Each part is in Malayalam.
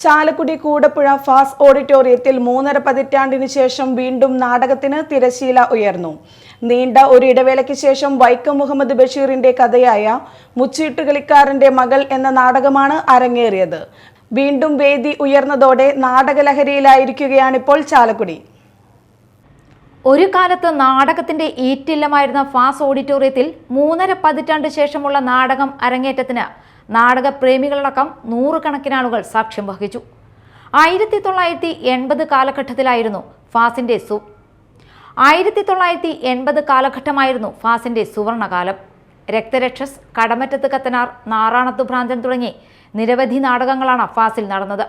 ചാലക്കുടി കൂടപ്പുഴ ഫാസ് ഓഡിറ്റോറിയത്തിൽ മൂന്നര പതിറ്റാണ്ടിന് ശേഷം വീണ്ടും നാടകത്തിന് തിരശീല ഉയർന്നു. നീണ്ട ഒരു ഇടവേളയ്ക്ക് ശേഷം വൈക്കം മുഹമ്മദ് ബഷീറിന്റെ കഥയായ മുച്ചീട്ടുകളിക്കാരന്റെ മകൾ എന്ന നാടകമാണ് അരങ്ങേറിയത്. വീണ്ടും വേദി ഉയർന്നതോടെ നാടകലഹരിയിലായിരിക്കുകയാണിപ്പോൾ ചാലക്കുടി. ഒരു കാലത്ത് നാടകത്തിന്റെ ഈറ്റില്ലമായിരുന്ന ഫാസ് ഓഡിറ്റോറിയത്തിൽ മൂന്നര പതിറ്റാണ്ട് ശേഷമുള്ള നാടകം അരങ്ങേറ്റത്തിന് നാടക പ്രേമികളടക്കം നൂറുകണക്കിന് ആളുകൾ സാക്ഷ്യം വഹിച്ചു. ആയിരത്തി തൊള്ളായിരത്തി എൺപത് കാലഘട്ടത്തിലായിരുന്നു ഫാസിന്റെ സു ആയിരത്തി തൊള്ളായിരത്തി എൺപത് കാലഘട്ടമായിരുന്നു ഫാസിന്റെ സുവർണകാലം. രക്തരക്ഷസ് കടമറ്റത്ത് കത്തനാർ നാറാണത്തു ഭ്രാന്തൻ തുടങ്ങി നിരവധി നാടകങ്ങളാണ് ഫാസിൽ നടന്നത്.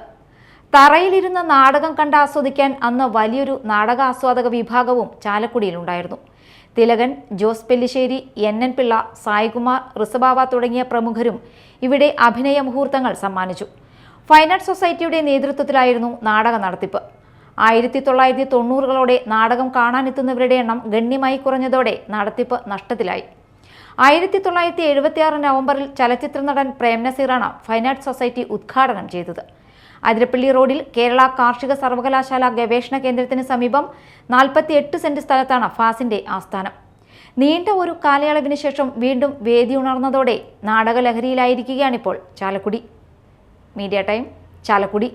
തറയിലിരുന്ന് നാടകം കണ്ട് ആസ്വദിക്കാൻ അന്ന് വലിയൊരു നാടക ആസ്വാദക വിഭാഗവും ചാലക്കുടിയിലുണ്ടായിരുന്നു. തിലകൻ ജോസ് പെല്ലിശ്ശേരി എൻ എൻ പിള്ള സായികുമാർ ഋസബാവ തുടങ്ങിയ പ്രമുഖരും ഇവിടെ അഭിനയ മുഹൂർത്തങ്ങൾ സമ്മാനിച്ചു. ഫൈൻ ആർട്സ് സൊസൈറ്റിയുടെ നേതൃത്വത്തിലായിരുന്നു നാടക നടത്തിപ്പ്. ആയിരത്തി തൊള്ളായിരത്തി തൊണ്ണൂറുകളോടെ നാടകം കാണാനെത്തുന്നവരുടെ എണ്ണം ഗണ്യമായി കുറഞ്ഞതോടെ നടത്തിപ്പ് നഷ്ടത്തിലായി. ആയിരത്തി തൊള്ളായിരത്തി എഴുപത്തിയാറ് നവംബറിൽ ചലച്ചിത്ര നടൻ പ്രേം നസീറാണ് ഫൈൻ ആർട്സ് സൊസൈറ്റി ഉദ്ഘാടനം ചെയ്തത്. അതിരപ്പള്ളി റോഡിൽ കേരള കാർഷിക സർവകലാശാല ഗവേഷണ കേന്ദ്രത്തിന് സമീപം നാൽപ്പത്തി എട്ട് സെന്റ് സ്ഥലത്താണ് ഫാസിന്റെ ആസ്ഥാനം. നീണ്ട ഒരു കാലയളവിന് ശേഷം വീണ്ടും വേദി ഉണർന്നതോടെ നാടകലഹരിയിലായിരിക്കുകയാണിപ്പോൾ ചാലക്കുടി. Media time Chalakudy.